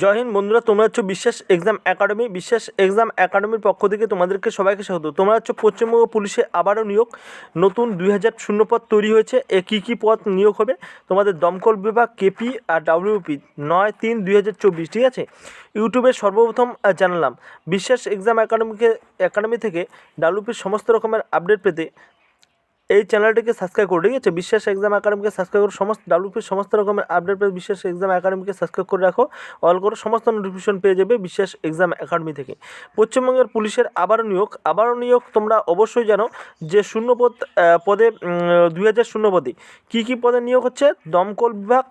জয় বন্ধুরা, তোমরা হচ্ছে বিশ্বাস এক্সাম একাডেমি, বিশ্বাস এক্সাম একাডেমির পক্ষ থেকে তোমাদেরকে সবাইকে স্বাগত। তোমরা হচ্ছে পশ্চিমবঙ্গ পুলিশে আবারও নিয়োগ। নতুন দুই হাজার শূন্য পদ তৈরি হয়েছে। এ কী কী পদ নিয়োগ হবে? তোমাদের দমকল বিভাগ, কেপি আর ডাব্লিউপি। নয় তিন দুই হাজার চব্বিশ, ঠিক আছে? ইউটিউবে সর্বপ্রথম জানালাম। বিশ্বাস এক্সাম একাডেমিকে একাডেমি থেকে ডাব্লিউপির সমস্ত রকমের আপডেট পেতে এই চ্যানেলটিকে সাবস্ক্রাইব করো, ঠিক আছে? বিশ্বাস এক্সাম একাডেমিকে সাবস্ক্রাইব করো, সমস্ত ডাব্লিউপির সমস্ত রকমের আপডেট পেয়ে বিশ্বাস এক্সাম একাডেমিকে সাবস্ক্রাইব করে রাখো। অল করো, সমস্ত নোটিফিকেশন পেয়ে যাবে বিশ্বাস এক্সাম একাডেমি থেকে। পশ্চিমবঙ্গের পুলিশের আবারও নিয়োগ আবারও নিয়োগ তোমরা অবশ্যই জানো যে শূন্যপদ পদে দুই হাজার শূন্য পদে কী কী পদে নিয়োগ হচ্ছে? দমকল বিভাগ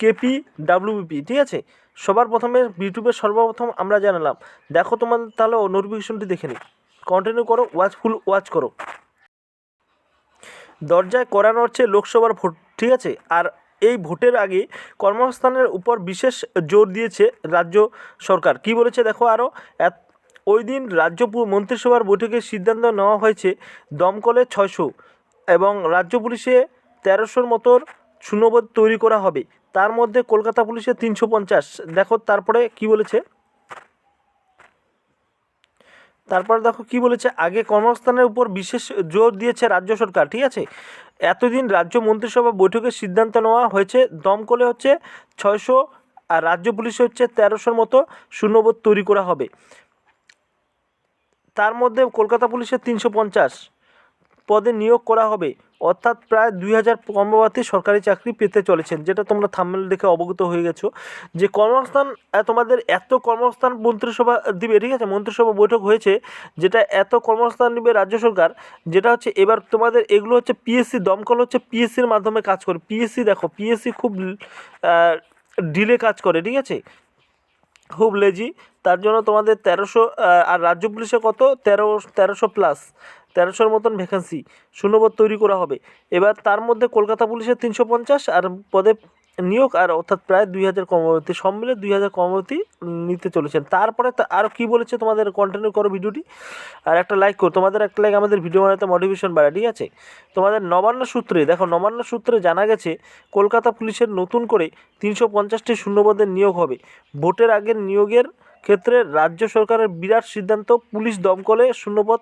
কেপি ডাব্লিউবিপি ঠিক আছে? সবার প্রথমে ইউটিউবে সর্বপ্রথম আমরা জানালাম। দেখো তোমাদের তাহলে নোটিফিকেশনটি দেখে নিই। কন্টিনিউ করো ওয়াচ ফুল ওয়াচ করো। দরজায় করানো হচ্ছে লোকসভার ভোট, ঠিক আছে? আর এই ভোটের আগে কর্মসংস্থানের উপর বিশেষ জোর দিয়েছে রাজ্য সরকার। কি বলেছে দেখো আরও ওই দিন রাজ্য মন্ত্রিসভার বৈঠকে সিদ্ধান্ত নেওয়া হয়েছে দমকলে ছয়শো এবং রাজ্য পুলিশে তেরোশোর মতোর শূন্যপদ তৈরি করা হবে। তার মধ্যে কলকাতা পুলিশে তিনশো পঞ্চাশ। দেখো তারপরে কি বলেছে? তারপর দেখো কি বলেছে? আগে কর্মস্থানের উপর বিশেষ জোর দিয়েছে রাজ্য সরকার, ঠিক আছে? এতদিন রাজ্য মন্ত্রিসভা বৈঠকে সিদ্ধান্ত নেওয়া হয়েছে। দমকলে হচ্ছে ছয়শো আর রাজ্য পুলিশে হচ্ছে তেরোশোর মতো শূন্যবোধ তৈরি করা হবে। তার মধ্যে কলকাতা পুলিশের তিনশো পঞ্চাশ পদে নিয়োগ করা হবে। অর্থাৎ প্রায় দুই হাজার কর্মপ্রার্থী সরকারি চাকরি পেতে চলেছেন, যেটা তোমরা থাম্বেল দেখে অবগত হয়ে গেছো। যে কর্মস্থান তোমাদের এত কর্মস্থান মন্ত্রিসভা দিবে, ঠিক আছে? মন্ত্রিসভা বৈঠক হয়েছে, যেটা এত কর্মস্থান দিবে রাজ্য সরকার, যেটা হচ্ছে এবার তোমাদের এগুলো হচ্ছে পিএসসি দমকল হচ্ছে পিএসসির মাধ্যমে কাজ করে। পিএসসি দেখো পিএসসি খুব ডিলে কাজ করে, ঠিক আছে? খুব লেজি তার জন্য তোমাদের তেরোশো আর রাজ্য পুলিশে কত? তেরো, তেরোশো প্লাস তেরোশোর মতন ভ্যাকেন্সি শূন্যপদ তৈরি করা হবে। এবার তার মধ্যে কলকাতা পুলিশের তিনশো পঞ্চাশ আর পদে নিয়োগ আর অর্থাৎ প্রায় দুই হাজার কর্মরতি সব মিলে দুই হাজার কর্মরতি নিতে চলেছেন। তারপরে আরও কী বলেছে তোমাদের কন্টিনিউ করো ভিডিওটি। আর একটা লাইক করো। তোমাদের একটা লাইক আমাদের ভিডিও বানাতে মোটিভেশন বাড়ায়, ঠিক আছে? তোমাদের নবান্ন সূত্রে, দেখো নবান্ন সূত্রে জানা গেছে, কলকাতা পুলিশের নতুন করে তিনশো পঞ্চাশটি শূন্যপদের নিয়োগ হবে। ভোটের আগের নিয়োগের ক্ষেত্রে রাজ্য সরকারের বিরাট সিদ্ধান্ত, পুলিশ দমকলে শূন্যপদ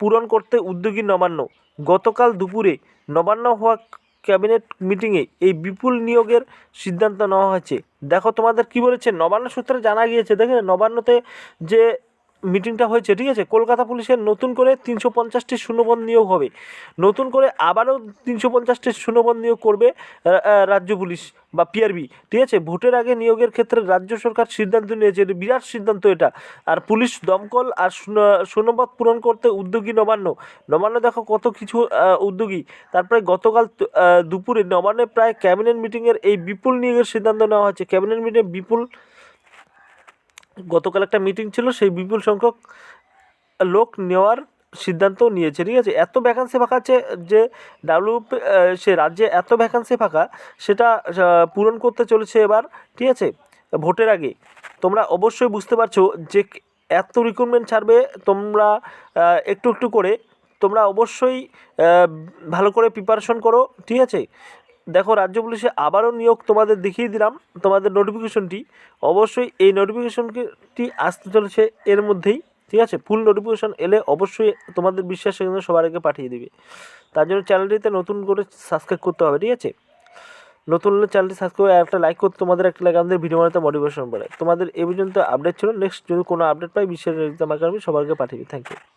পূরণ করতে উদ্যোগী নবান্ন। গতকাল দুপুরে নবান্ন হওয়া ক্যাবিনেট মিটিংয়ে এই বিপুল নিয়োগের সিদ্ধান্ত নেওয়া হয়েছে। দেখো তোমাদের কি বলেছে? নবান্ন সূত্রে জানা গিয়েছে দেখে নবান্নতে যে মিটিংটা হয়েছে, ঠিক আছে? কলকাতা পুলিশের নতুন করে তিনশো পঞ্চাশটি শূন্যপদ নিয়োগ হবে। নতুন করে আবারও তিনশো পঞ্চাশটি শূন্যপদ নিয়োগ করবে রাজ্য পুলিশ বা পিআরবি ঠিক আছে? ভোটের আগে নিয়োগের ক্ষেত্রে রাজ্য সরকার সিদ্ধান্ত নিয়েছে, এটা বিরাট সিদ্ধান্ত এটা। আর পুলিশ দমকল আর শূন্য- শূন্যপদ পূরণ করতে উদ্যোগী নবান্ন। নবান্ন দেখো কত কিছু উদ্যোগী। তারপরে গতকাল দুপুরে নবান্নে প্রায় ক্যাবিনেট মিটিংয়ের এই বিপুল নিয়োগের সিদ্ধান্ত নেওয়া হয়েছে। ক্যাবিনেট মিটিংয়ে বিপুল গতকাল একটা মিটিং ছিল, সেই বিপুল সংখ্যক লোক নেওয়ার সিদ্ধান্ত নিয়েছে, ঠিক আছে? এত ভ্যাকান্সি ফাঁকা আছে যে ডাব্লিউ সে রাজ্যে এত ভ্যাকান্সি ফাঁকা, সেটা পূরণ করতে চলেছে এবার, ঠিক আছে? ভোটের আগে। তোমরা অবশ্যই বুঝতে পারছ যে এত রিক্রুটমেন্ট ছাড়বে, তোমরা একটু একটু করে, তোমরা অবশ্যই ভালো করে প্রিপারেশন করো, ঠিক আছে? দেখো, রাজ্য পুলিশে আবারও নিয়োগ তোমাদের দেখিয়ে দিলাম, তোমাদের নোটিফিকেশনটি অবশ্যই এই নোটিফিকেশনটি আসতে চলেছে এর মধ্যেই, ঠিক আছে? ফুল নোটিফিকেশন এলে অবশ্যই তোমাদের বিশ্বাস সেখানে সবার আগে পাঠিয়ে দিবে। তার জন্য চ্যানেলটিতে নতুন করে সাবস্ক্রাইব করতে হবে, ঠিক আছে? নতুন হলে চ্যানেলটি সাবস্ক্রাইব করে একটা লাইক করতে, তোমাদের একটা লাইক আমাদের ভিডিও বানাতে মোটিভেশন বাড়ে তোমাদের এই পর্যন্ত আপডেট ছিল। নেক্সট যদি কোনো আপডেট পাই বিশ্বের এক্সাম একাডেমি সবার আগে পাঠিয়ে থ্যাংক ইউ